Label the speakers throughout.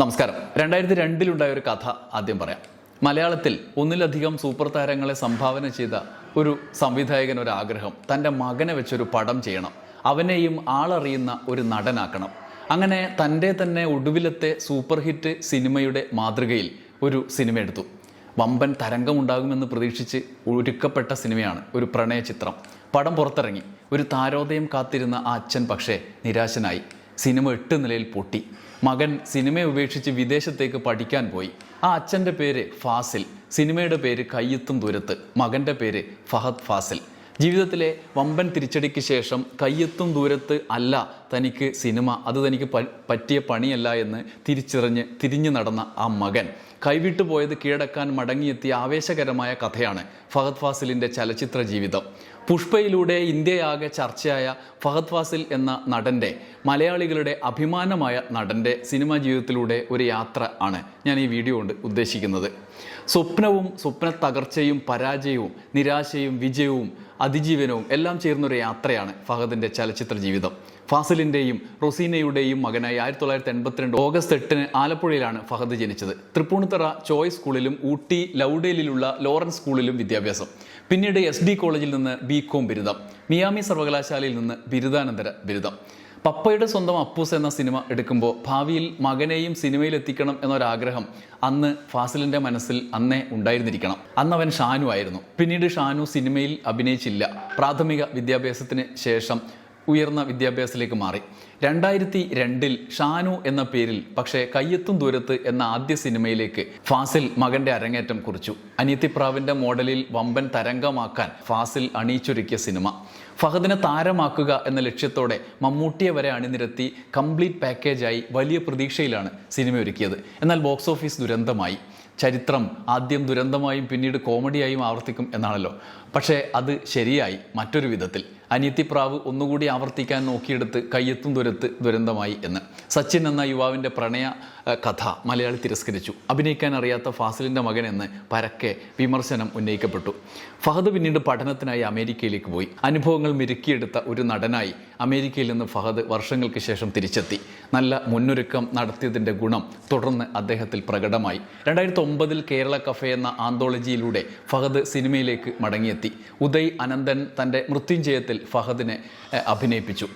Speaker 1: നമസ്കാരം. രണ്ടായിരത്തി രണ്ടിലുണ്ടായ ഒരു കഥ ആദ്യം പറയാം. മലയാളത്തിൽ ഒന്നിലധികം സൂപ്പർ താരങ്ങളെ സംഭാവന ചെയ്ത ഒരു സംവിധായകൻ ഒരു ആഗ്രഹം തന്റെ മകനെ വെച്ചൊരു പടം ചെയ്യണം അവനെയും ആളറിയുന്ന ഒരു നടനാക്കണം. അങ്ങനെ തന്റെ തന്നെ ഒടുവിലത്തെ സൂപ്പർ ഹിറ്റ് സിനിമയുടെ മാതൃകയിൽ ഒരു സിനിമ എടുത്തു വമ്പൻ തരംഗം തരംഗമുണ്ടാകുമെന്ന് പ്രതീക്ഷിച്ച് ഒരുക്കപ്പെട്ട സിനിമയാണ് ഒരു പ്രണയ ചിത്രം പടം പുറത്തിറങ്ങി. ഒരു താരോദയം കാത്തിരുന്ന ആ അച്ഛൻ പക്ഷേ നിരാശനായി. സിനിമ എട്ട് നിലയിൽ പൊട്ടി. മകൻ സിനിമയെ ഉപേക്ഷിച്ച് വിദേശത്തേക്ക് പഠിക്കാൻ പോയി. ആ അച്ഛന്റെ പേര് ഫാസിൽ. സിനിമയുടെ പേര് കയ്യെത്തും ദൂരത്ത്. മകന്റെ പേര് ഫഹദ് ഫാസിൽ. ജീവിതത്തിലെ വമ്പൻ തിരിച്ചടിക്ക് ശേഷം കയ്യെത്തും ദൂരത്ത് അല്ല തനിക്ക് സിനിമ അത് തനിക്ക് പറ്റിയ പണിയല്ല എന്ന് തിരിച്ചറിഞ്ഞ് തിരിഞ്ഞു നടന്ന ആ മകൻ. കൈവിട്ടു പോയത് കീഴടക്കാൻ മടങ്ങിയെത്തിയ ആവേശകരമായ കഥയാണ് ഫഹദ് ഫാസിലിന്റെ ചലച്ചിത്ര ജീവിതം. പുഷ്പയിലൂടെ ഇന്ത്യയാകെ ചർച്ചയായ ഫഹദ് ഫാസിൽ എന്ന നടന്റെ മലയാളികളുടെ അഭിമാനമായ നടന്റെ സിനിമാ ജീവിതത്തിലൂടെ ഒരു യാത്ര ആണ് ഞാൻ ഈ വീഡിയോ കൊണ്ട് ഉദ്ദേശിക്കുന്നത്. സ്വപ്നവും സ്വപ്ന തകർച്ചയും പരാജയവും നിരാശയും വിജയവും അതിജീവനവും എല്ലാം ചേർന്നൊരു യാത്രയാണ് ഫഹദിന്റെ ചലച്ചിത്ര ജീവിതം. ഫാസിലിന്റെയും റൊസീനയുടെയും മകനായി ആയിരത്തി തൊള്ളായിരത്തി എൺപത്തിരണ്ട് ഓഗസ്റ്റ് എട്ടിന് ആലപ്പുഴയിലാണ് ഫഹദ് ജനിച്ചത്. തൃപ്പൂണിത്തറ ചോയ്സ് സ്കൂളിലും ഊട്ടി ലൗഡേലിലുള്ള ലോറൻസ് സ്കൂളിലും വിദ്യാഭ്യാസം. പിന്നീട് എസ് ഡി കോളേജിൽ നിന്ന് ബി കോം ബിരുദം. മിയാമി സർവകലാശാലയിൽ നിന്ന് ബിരുദാനന്തര ബിരുദം. പപ്പയുടെ സ്വന്തം അപ്പൂസ് എന്ന സിനിമ എടുക്കുമ്പോൾ ഭാവിയിൽ മകനെയും സിനിമയിൽ എത്തിക്കണം എന്നൊരാഗ്രഹം അന്ന് ഫാസിലിന്റെ മനസ്സിൽ അന്നേ ഉണ്ടായിരുന്നിരിക്കണം. അന്ന് അവൻ ഷാനു ആയിരുന്നു. പിന്നീട് ഷാനു സിനിമയിൽ അഭിനയിച്ചില്ല. പ്രാഥമിക വിദ്യാഭ്യാസത്തിന് ശേഷം ഉയർന്ന വിദ്യാഭ്യാസത്തിലേക്ക് മാറി. രണ്ടായിരത്തി രണ്ടിൽ ഷാനു എന്ന പേരിൽ പക്ഷേ കയ്യെത്തും ദൂരത്ത് എന്ന ആദ്യ സിനിമയിലേക്ക് ഫാസിൽ മകന്റെ അരങ്ങേറ്റം കുറിച്ചു. അനിയത്തിപ്രാവിന്റെ മോഡലിൽ വമ്പൻ തരംഗമാക്കാൻ ഫാസിൽ അണിയിച്ചൊരുക്കിയ സിനിമ. ഫഹദിനെ താരമാക്കുക എന്ന ലക്ഷ്യത്തോടെ മമ്മൂട്ടിയെ വരെ അണിനിരത്തി കംപ്ലീറ്റ് പാക്കേജായി വലിയ പ്രതീക്ഷയിലാണ് സിനിമ ഒരുക്കിയത് എന്നാൽ ബോക്സ് ഓഫീസ് ദുരന്തമായി. ചരിത്രം ആദ്യം ദുരന്തമായും പിന്നീട് കോമഡിയായും ആവർത്തിക്കും എന്നാണല്ലോ. പക്ഷേ അത് ശരിയായി മറ്റൊരു വിധത്തിൽ. അനിയത്തിപ്രാവ് ഒന്നുകൂടി ആവർത്തിക്കാൻ നോക്കിയെടുത്ത് കയ്യെത്തും ദുരത്ത് ദുരന്തമായി എന്ന്. സച്ചിൻ എന്ന യുവാവിന്റെ പ്രണയ കഥ മലയാളി തിരസ്കരിച്ചു. അഭിനയിക്കാൻ അറിയാത്ത ഫാസിലിന്റെ മകൻ എന്ന് പരക്കെ വിമർശനം ഉന്നയിക്കപ്പെട്ടു. ഫഹദ് പിന്നീട് പഠനത്തിനായി അമേരിക്കയിലേക്ക് പോയി. അനുഭവങ്ങൾ മെരുക്കിയെടുത്ത ഒരു നടനായി അമേരിക്കയിൽ നിന്ന് ഫഹദ് വർഷങ്ങൾക്ക് ശേഷം തിരിച്ചെത്തി. നല്ല മുന്നൊരുക്കം നടത്തിയതിന്റെ ഗുണം തുടർന്ന് അദ്ദേഹത്തിൽ പ്രകടമായി. രണ്ടായിരത്തി ഒമ്പതിൽ കേരള കഫേ എന്ന ആന്തോളജിയിലൂടെ ഫഹദ് സിനിമയിലേക്ക് മടങ്ങിയെത്തി. ഉദയ് അനന്തൻ തന്റെ മൃത്യുഞ്ജയത്തിൽ ഫഹദിനെ അഭിനയിപ്പിച്ചു.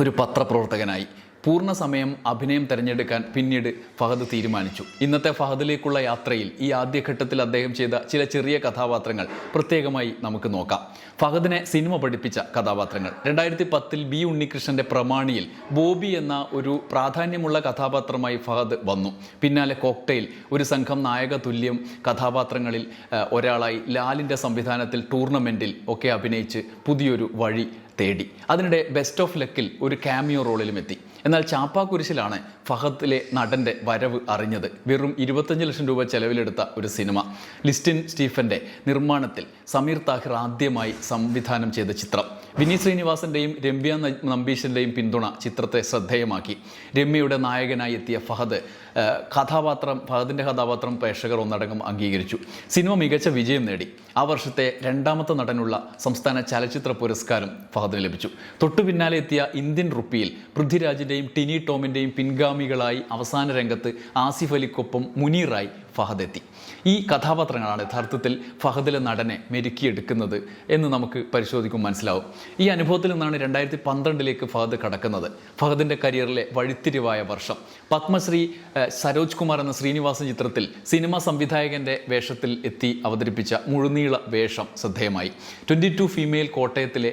Speaker 1: ഒരു പത്രപ്രവർത്തകനായി. പൂർണ സമയം അഭിനയം തിരഞ്ഞെടുക്കാൻ പിന്നീട് ഫഹദ് തീരുമാനിച്ചു. ഇന്നത്തെ ഫഹദിലേക്കുള്ള യാത്രയിൽ ഈ ആദ്യഘട്ടത്തിൽ അദ്ദേഹം ചെയ്ത ചില ചെറിയ കഥാപാത്രങ്ങൾ പ്രത്യേകമായി നമുക്ക് നോക്കാം. ഫഹദിനെ സിനിമ പഠിപ്പിച്ച കഥാപാത്രങ്ങൾ. രണ്ടായിരത്തി പത്തിൽ ബി ഉണ്ണികൃഷ്ണന്റെ പ്രമാണിയിൽ ബോബി എന്ന ഒരു പ്രാധാന്യമുള്ള കഥാപാത്രമായി ഫഹദ് വന്നു. പിന്നാലെ കോക്ടെയിൽ ഒരു സംഘം നായക തുല്യം കഥാപാത്രങ്ങളിൽ ഒരാളായി ലാലിന്റെ സംവിധാനത്തിൽ ടൂർണമെന്റിൽ ഒക്കെ അഭിനയിച്ച് പുതിയൊരു വഴി തേടി. അതിനിടെ ബെസ്റ്റ് ഓഫ് ലക്കിൽ ഒരു ക്യാമിയോ റോളിലും എത്തി. എന്നാൽ ചാപ്പാക്കുരിശിലാണ് ഫഹദിലെ നടന്റെ വരവ് അറിഞ്ഞത്. വെറും ഇരുപത്തഞ്ച് ലക്ഷം രൂപ ചെലവിലെടുത്ത ഒരു സിനിമ. ലിസ്റ്റിൻ സ്റ്റീഫന്റെ നിർമ്മാണത്തിൽ സമീർ താഹിർ ആദ്യമായി സംവിധാനം ചെയ്ത ചിത്രം. വിനി ശ്രീനിവാസന്റെയും രമ്യ നമ്പീശന്റെയും പിന്തുണ ചിത്രത്തെ ശ്രദ്ധേയമാക്കി. രമ്യയുടെ നായകനായി എത്തിയ ഫഹദ് കഥാപാത്രം ഭഗതിന്റെ കഥാപാത്രം പ്രേക്ഷകർ ഒന്നടങ്കം അംഗീകരിച്ചു. സിനിമ മികച്ച വിജയം നേടി. ആ വർഷത്തെ രണ്ടാമത്തെ നടനുള്ള സംസ്ഥാന ചലച്ചിത്ര പുരസ്കാരം ഫഹദിന് ലഭിച്ചു. തൊട്ടു പിന്നാലെ എത്തിയ ഇന്ത്യൻ റുപ്പിയിൽ പൃഥ്വിരാജിന്റെയും ടിനി ടോമിന്റെയും പിൻഗാമികളായി അവസാന രംഗത്ത് ആസിഫ് അലിക്കൊപ്പം മുനീറായി ഫഹദ് എത്തി. ഈ കഥാപാത്രങ്ങളാണ് യഥാർത്ഥത്തിൽ ഫഹദിലെ നടനെ മെരുക്കിയെടുക്കുന്നത് എന്ന് നമുക്ക് പരിശോധിക്കും മനസ്സിലാവും. ഈ അനുഭവത്തിൽ നിന്നാണ് രണ്ടായിരത്തി പന്ത്രണ്ടിലേക്ക് ഫഹദ് കടക്കുന്നത്. ഫഹദിന്റെ കരിയറിലെ വഴിത്തിരിവായ വർഷം. പത്മശ്രീ സരോജ് കുമാർ എന്ന ശ്രീനിവാസൻ ചിത്രത്തിൽ സിനിമാ സംവിധായകന്റെ വേഷത്തിൽ എത്തി അവതരിപ്പിച്ച മുഴുനീള വേഷം ശ്രദ്ധേയമായി. ട്വന്റി ടു ഫീമെയിൽ കോട്ടയത്തിലെ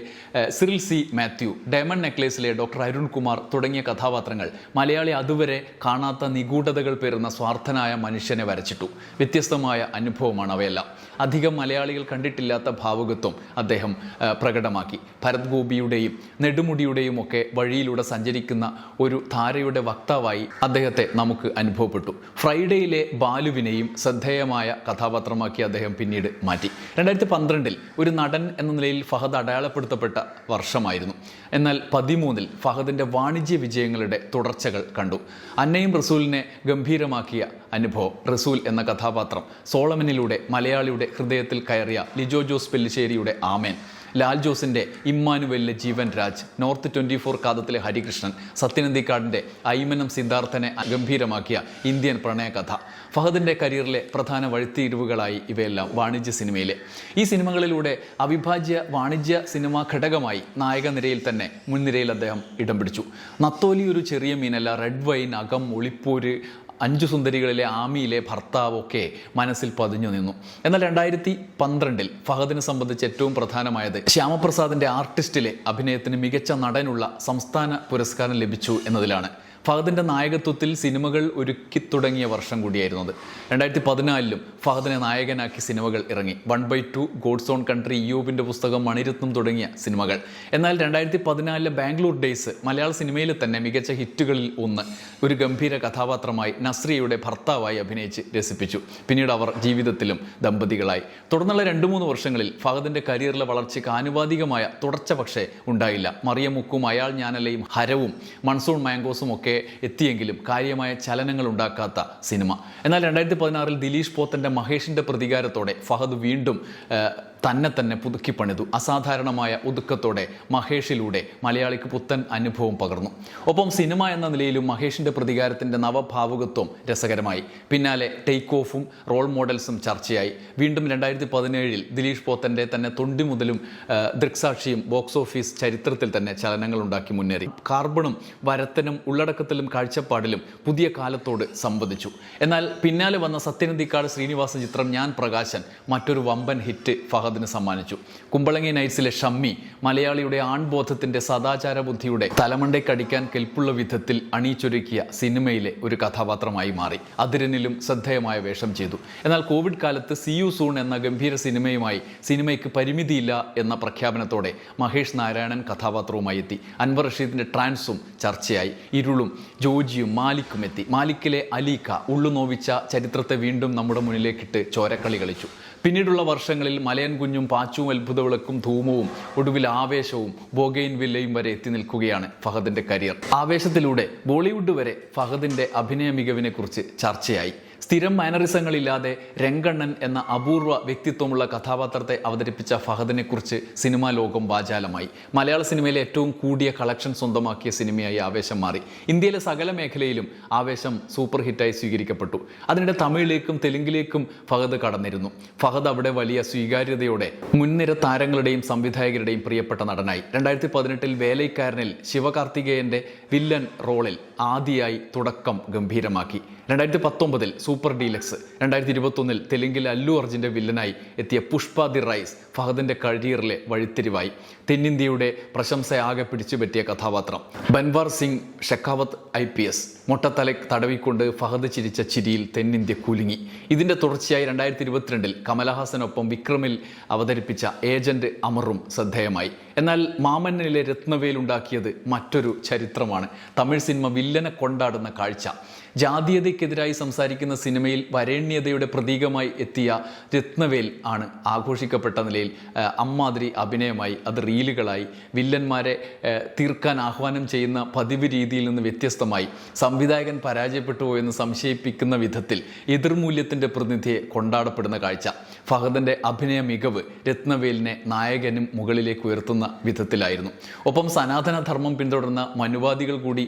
Speaker 1: സിറിൽ സി മാത്യു ഡയമണ്ട് നെക്ലേസിലെ ഡോക്ടർ അരുൺ കുമാർ തുടങ്ങിയ കഥാപാത്രങ്ങൾ മലയാളി അതുവരെ കാണാത്ത നിഗൂഢതകൾ പേരുന്ന സ്വാർത്ഥനായ മനുഷ്യനെ വരച്ചിട്ടു വ്യത്യസ്തമായ അനുഭവമാണ് അവയെല്ലാം. അധികം മലയാളികൾ കണ്ടിട്ടില്ലാത്ത ഭാവുകത്വം അദ്ദേഹം പ്രകടമാക്കി. ഭരത് ഗോപിയുടെയും നെടുമുടിയുടെയും ഒക്കെ വഴിയിലൂടെ സഞ്ചരിക്കുന്ന ഒരു ധാരയുടെ വക്താവായി അദ്ദേഹത്തെ നമുക്ക് അനുഭവപ്പെട്ടു. ഫ്രൈഡേയിലെ ബാലുവിനെയും ശ്രദ്ധേയമായ കഥാപാത്രമാക്കി അദ്ദേഹം പിന്നീട് മാറ്റി. രണ്ടായിരത്തി പന്ത്രണ്ടിൽ ഒരു നടൻ എന്ന നിലയിൽ ഫഹദ് അടയാളപ്പെടുത്തപ്പെട്ട വർഷമായിരുന്നു. എന്നാൽ പതിമൂന്നിൽ ഫഹദിന്റെ വാണിജ്യ വിജയങ്ങളുടെ തുടർച്ചകൾ കണ്ടു. അന്നയും റസൂലിനെ ഗംഭീരമാക്കിയ അനുഭവം റസൂൽ എന്ന കഥാപാത്രം സോളമനിലൂടെ മലയാളിയുടെ ഹൃദയത്തിൽ കയറിയ ലിജോ ജോസ് പെല്ലിശ്ശേരിയുടെ ആമേൻ. ലാൽ ജോസിന്റെ ഇമ്മാനുവലിലെ Jeevan Raj north twenty four കാതത്തിലെ Harikrishnan സത്യനന്ദിക്കാടിന്റെ ഐമനം സിദ്ധാർത്ഥനെ ഗംഭീരമാക്കിയ ഇന്ത്യൻ പ്രണയകഥ. ഫഹദിന്റെ കരിയറിലെ പ്രധാന വഴിത്തിരിവുകളായി ഇവയെല്ലാം വാണിജ്യ സിനിമയിലെ. ഈ സിനിമകളിലൂടെ അവിഭാജ്യ വാണിജ്യ സിനിമാ ഘടകമായി നായക നിരയിൽ തന്നെ മുൻനിരയിൽ അദ്ദേഹം ഇടം പിടിച്ചു. നത്തോലി ഒരു ചെറിയ മീനല്ല റെഡ് വൈൻ അകം ഒളിപ്പൂര് അഞ്ചു സുന്ദരികളിലെ ആമിയിലെ ഭർത്താവൊക്കെ മനസ്സിൽ പതിഞ്ഞു നിന്നു. എന്നാൽ രണ്ടായിരത്തി പന്ത്രണ്ടിൽ ഫഹദിനെ സംബന്ധിച്ച് ഏറ്റവും പ്രധാനമായത് ശ്യാമപ്രസാദിന്റെ ആർട്ടിസ്റ്റിലെ അഭിനയത്തിന് മികച്ച നടനുള്ള സംസ്ഥാന പുരസ്കാരം ലഭിച്ചു എന്നതിലാണ്. ഫഹദിന്റെ നായകത്വത്തിൽ സിനിമകൾ ഒരുക്കി തുടങ്ങിയ വർഷം കൂടിയായിരുന്നു അത്. രണ്ടായിരത്തി പതിനാലിലും ഫഹദിനെ നായകനാക്കി സിനിമകൾ ഇറങ്ങി. One by two God's own country യൂബിന്റെ പുസ്തകം മണിരത്നം തുടങ്ങിയ സിനിമകൾ. എന്നാൽ രണ്ടായിരത്തി പതിനാലിലെ ബാംഗ്ലൂർ ഡേയ്സ് മലയാള സിനിമയിൽ തന്നെ മികച്ച ഹിറ്റുകളിൽ ഒന്ന്. ഒരു ഗംഭീര കഥാപാത്രമായി നസ്രിയയുടെ ഭർത്താവായി അഭിനയിച്ച് രസിപ്പിച്ചു. പിന്നീട് അവർ ജീവിതത്തിലും ദമ്പതികളായി. തുടർന്നുള്ള രണ്ട് മൂന്ന് വർഷങ്ങളിൽ ഫഹദിന്റെ കരിയറിലെ വളർച്ചയ്ക്ക് ആനുപാതികമായ തുടർച്ച പക്ഷേ ഉണ്ടായില്ല. മറിയമുക്കും അയാൾ ഞാനലയും ഹരവും മൺസൂൺ മാംഗോസും ഒക്കെ എത്തിയെങ്കിലും കാര്യമായ ചലനങ്ങൾ ഉണ്ടാക്കാത്ത സിനിമ. എന്നാൽ രണ്ടായിരത്തി പതിനാറിൽ ദിലീഷ് പോത്തന്റെ മഹേഷിന്റെ പ്രതികാരത്തോടെ ഫഹദ് വീണ്ടും തന്നെ തന്നെ പുതുക്കി പണിതു. അസാധാരണമായ ഒതുക്കത്തോടെ മഹേഷിലൂടെ മലയാളിക്ക് പുത്തൻ അനുഭവം പകർന്നു. ഒപ്പം സിനിമ എന്ന നിലയിലും മഹേഷിന്റെ പ്രതികാരത്തിന്റെ നവഭാവുകത്വം രസകരമായി. പിന്നാലെ ടേക്ക് ഓഫും റോൾ മോഡൽസും ചർച്ചയായി. വീണ്ടും രണ്ടായിരത്തി പതിനേഴിൽ ദിലീഷ് പോത്തന്റെ തന്നെ തൊണ്ടി മുതലും ദൃക്സാക്ഷിയും ബോക്സ് ഓഫീസ് ചരിത്രത്തിൽ തന്നെ ചലനങ്ങൾ ഉണ്ടാക്കി മുന്നേറി. കാർബണും വരത്തനും ഉള്ളടക്കത്തിലും കാഴ്ചപ്പാടിലും പുതിയ കാലത്തോട് സംവദിച്ചു. എന്നാൽ പിന്നാലെ വന്ന സത്യനന്ദിക്കാട് ശ്രീനിവാസ ചിത്രം ഞാൻ പ്രകാശൻ മറ്റൊരു വമ്പൻ ഹിറ്റ് ഫഹദിന് സമ്മാനിച്ചു. കുമ്പളങ്ങി നൈറ്റ്സിലെ ഷമ്മി മലയാളിയുടെ ആൺബോധത്തിന്റെ സദാചാര ബുദ്ധിയുടെ തലമണ്ടയ്ക്കടിക്കാൻ കെൽപ്പുള്ള വിധത്തിൽ അണിയിച്ചൊരുക്കിയ സിനിമയിലെ ഒരു കഥാപാത്രമായി മാറി. അതിരനിലും ശ്രദ്ധേയമായ വേഷം ചെയ്തു. എന്നാൽ കോവിഡ് കാലത്ത് സി യു സൂൺ എന്ന ഗംഭീര സിനിമയുമായി സിനിമയ്ക്ക് പരിമിതിയില്ല എന്ന പ്രഖ്യാപനത്തോടെ മഹേഷ് നാരായണൻ കഥാപാത്രവുമായി എത്തി. അൻവർ റഷീദിന്റെ ട്രാൻസും ചർച്ചയായി. ഇരുളും ജോജിയും മാലിക്കും എത്തി. മാലിക്കിലെ അലീക്ക ഉള്ളുനോവിച്ച ചരിത്രത്തെ വീണ്ടും നമ്മുടെ മുന്നിലേക്കിട്ട് ചോരക്കളി കളിച്ചു. പിന്നീടുള്ള വർഷങ്ങളിൽ മലയൻ കുഞ്ഞും പാച്ചും അത്ഭുതവിളക്കും ധൂമവും ഒടുവിൽ ആവേശവും ബോഗെയിൻ വില്ലയും വരെ എത്തി നിൽക്കുകയാണ് ഫഹദിന്റെ കരിയർ. ആവേശത്തിലൂടെ ബോളിവുഡ് വരെ ഫഹദിന്റെ അഭിനയ മികവിനെ കുറിച്ച് ചർച്ചയായി. സ്ഥിരം മാനറിസങ്ങളില്ലാതെ രംഗണ്ണൻ എന്ന അപൂർവ വ്യക്തിത്വമുള്ള കഥാപാത്രത്തെ അവതരിപ്പിച്ച ഫഹദിനെക്കുറിച്ച് സിനിമാ ലോകം വാചാലമായി. മലയാള സിനിമയിലെ ഏറ്റവും കൂടിയ കളക്ഷൻ സ്വന്തമാക്കിയ സിനിമയായി ആവേശം മാറി. ഇന്ത്യയിലെ സകല മേഖലയിലും ആവേശം സൂപ്പർ ഹിറ്റായി സ്വീകരിക്കപ്പെട്ടു. അതിനിടെ തമിഴിലേക്കും തെലുങ്കിലേക്കും ഫഹദ് കടന്നിരുന്നു. ഫഹദ് അവിടെ വലിയ സ്വീകാര്യതയോടെ മുൻനിര താരങ്ങളുടെയും സംവിധായകരുടെയും പ്രിയപ്പെട്ട നടനായി. രണ്ടായിരത്തി പതിനെട്ടിൽ വേലൈക്കാരനിൽ ശിവകാർത്തികേയന്റെ വില്ലൻ റോളിൽ ആദ്യമായി തുടക്കം ഗംഭീരമാക്കി. രണ്ടായിരത്തി പത്തൊമ്പതിൽ സൂപ്പർ ഡീലക്സ് രണ്ടായിരത്തി ഇരുപത്തൊന്നിൽ തെലുങ്കിൽ അല്ലു അർജുന്റെ വില്ലനായി എത്തിയ പുഷ്പ ദി റൈസ് ഫഹദിന്റെ കരിയറിലെ വഴിത്തിരിവായി. തെന്നിന്ത്യയുടെ പ്രശംസയാകെ പിടിച്ചുപറ്റിയ കഥാപാത്രം. Bhanwar Singh Shekhawat I P S. മൊട്ടത്തല തടവിക്കൊണ്ട് ഫഹദ് ചിരിച്ച ചിരിയിൽ തെന്നിന്ത്യ കുലുങ്ങി. ഇതിന്റെ തുടർച്ചയായി രണ്ടായിരത്തി ഇരുപത്തിരണ്ടിൽ കമലഹാസനൊപ്പം വിക്രമിൽ അവതരിപ്പിച്ച ഏജന്റ് അമറും ശ്രദ്ധേയമായി. എന്നാൽ മാമന്നിലെ രത്നവേൽ ഉണ്ടാക്കിയത് മറ്റൊരു ചരിത്രമാണ്. തമിഴ് സിനിമ വില്ലനെ കൊണ്ടാടുന്ന കാഴ്ച. ജാതീയതയ്ക്കെതിരായി സംസാരിക്കുന്ന സിനിമയിൽ വരേണ്യതയുടെ പ്രതീകമായി എത്തിയ രത്നവേൽ ആണ് ആഘോഷിക്കപ്പെട്ട നിലയിൽ അമ്മാതിരി അഭിനയമായി അത് റീലുകളായി വില്ലന്മാരെ തീർക്കാൻ ആഹ്വാനം ചെയ്യുന്ന പതിവ് രീതിയിൽ നിന്ന് വ്യത്യസ്തമായി. സംവിധായകൻ പരാജയപ്പെട്ടു എന്ന് സംശയിപ്പിക്കുന്ന വിധത്തിൽ എതിർമൂല്യത്തിന്റെ പ്രതിനിധിയെ കൊണ്ടാടപ്പെടുന്ന കാഴ്ച. ഫഹദിന്റെ അഭിനയ മികവ് രത്നവേലിനെ നായകനും മുകളിലേക്ക് ഉയർത്തുന്ന വിധത്തിലായിരുന്നു. ഒപ്പം സനാതന ധർമ്മം പിന്തുടർന്ന മനുവാദികൾ കൂടി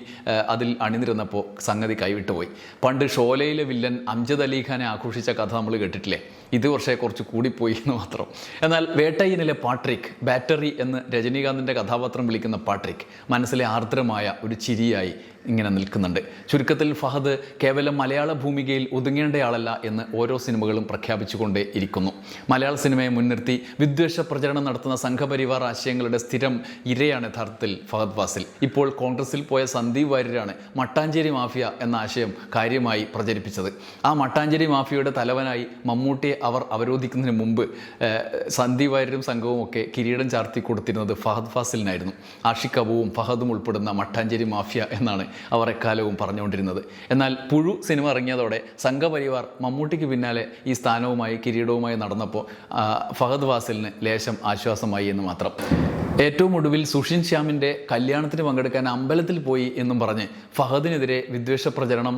Speaker 1: അതിൽ അണിനിരുന്നപ്പോൾ സംഗതി കൈവിട്ടുപോയി. പണ്ട് ഷോലയിലെ വില്ലൻ അംജദ് അലിഖാനെ ആഘോഷിച്ച കഥ നമ്മൾ കേട്ടിട്ടില്ലേ? ഇത് പക്ഷേ കുറച്ച് കൂടിപ്പോയി എന്ന് മാത്രം. എന്നാൽ വേട്ടയിനിലെ പാട്രിക് ബാറ്ററി എന്ന് രജനീകാന്തിന്റെ കഥാപാത്രം വിളിക്കുന്ന പാട്രിക് മനസ്സിലെ ആർദ്രമായ ഒരു ചിരിയായി ഇങ്ങനെ നിൽക്കുന്നുണ്ട്. ചുരുക്കത്തിൽ ഫഹദ് കേവലം മലയാള ഭൂമികയിൽ ഒതുങ്ങേണ്ടയാളല്ല എന്ന് ഓരോ സിനിമകളും പ്രഖ്യാപിച്ചുകൊണ്ടേ ഇരിക്കുന്നു. മലയാള സിനിമയെ മുൻനിർത്തി വിദ്വേഷ പ്രചരണം നടത്തുന്ന സംഘപരിവാർ ആശയങ്ങളുടെ സ്ഥിരം ഇരയാണ് യഥാർത്ഥത്തിൽ ഫഹദ് വാസിൽ ഇപ്പോൾ കോൺഗ്രസിൽ പോയ സന്ദീപ് വാര്യരാണ് മട്ടാഞ്ചേരി മാഫിയ എന്ന ആശയം കാര്യമായി പ്രചരിപ്പിച്ചത്. ആ മട്ടാഞ്ചേരി മാഫിയയുടെ തലവനായി മമ്മൂട്ടിയെ അവർ അവരോധിക്കുന്നതിന് മുമ്പ് സന്ദീപ് വാര്യരും സംഘവും ഒക്കെ കിരീടം ചാർത്തി കൊടുത്തിരുന്നത് ഫഹദ് ഫാസിലിനായിരുന്നു. ആഷിഖ് ഫഹദും ഉൾപ്പെടുന്ന മട്ടാഞ്ചേരി മാഫിയ എന്നാണ് അവർ എക്കാലവും പറഞ്ഞുകൊണ്ടിരുന്നത്. എന്നാൽ പുഴു സിനിമ ഇറങ്ങിയതോടെ സംഘപരിവാർ മമ്മൂട്ടിക്ക് പിന്നാലെ ഈ സ്ഥാനവുമായി കിരീടവുമായി നടന്നപ്പോൾ ഫഹദ് ഫാസിലിന് ലേശം ആശ്വാസമായി എന്ന് മാത്രം. ഏറ്റവും ഒടുവിൽ സുഷിൻ ശ്യാമിന്റെ കല്യാണത്തിന് പങ്കെടുക്കാൻ അമ്പലത്തിൽ പോയി എന്നും പറഞ്ഞ് ഫഹദിനെതിരെ വിദ്വേഷ പ്രചരണം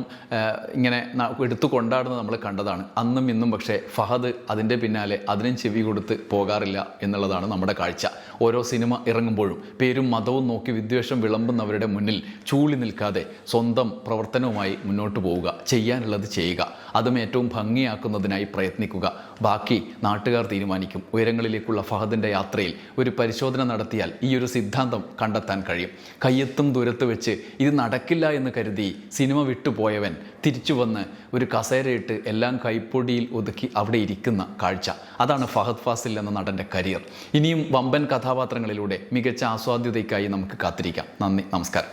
Speaker 1: ഇങ്ങനെ എടുത്തു കൊണ്ടാടുന്നത് നമ്മൾ കണ്ടതാണ്. അന്നും ഇന്നും പക്ഷേ ഫഹദ് അതിന്റെ പിന്നാലെ അതിനും ചെവി കൊടുത്ത് പോകാറില്ല എന്നുള്ളതാണ് നമ്മുടെ കാഴ്ച. ഓരോ സിനിമ ഇറങ്ങുമ്പോഴും പേരും മതവും നോക്കി വിദ്വേഷം വിളമ്പുന്നവരുടെ മുന്നിൽ ചൂളി നിൽക്കാതെ സ്വന്തം പ്രവർത്തനവുമായി മുന്നോട്ട് പോവുക ചെയ്യാനുള്ളത് ചെയ്യുക അതും ഏറ്റവും ഭംഗിയാക്കുന്നതിനായി പ്രയത്നിക്കുക. ബാക്കി നാട്ടുകാർ തീരുമാനിക്കും. ഉയരങ്ങളിലേക്കുള്ള ഫഹദിന്റെ യാത്രയിൽ ഒരു പരിശോധന നടത്തിയാൽ ഈ ഒരു സിദ്ധാന്തം കണ്ടെത്താൻ കഴിയും. കയ്യെത്തും ദൂരത്ത് വെച്ച് ഇത് നടക്കില്ല എന്ന് കരുതി സിനിമ വിട്ടുപോയവൻ തിരിച്ചു വന്ന് ഒരു കസേരയിട്ട് എല്ലാം കൈപ്പൊടിയിൽ ഒതുക്കി അവിടെ ഇരിക്കുന്ന കാഴ്ച. അതാണ് ഫഹദ് ഫാസിൽ എന്ന നടന്റെ കരിയർ. ഇനിയും വമ്പൻ കഥാപാത്രങ്ങളിലൂടെ മികച്ച ആസ്വാദ്യതയ്ക്കായി നമുക്ക് കാത്തിരിക്കാം. നന്ദി നമസ്കാരം.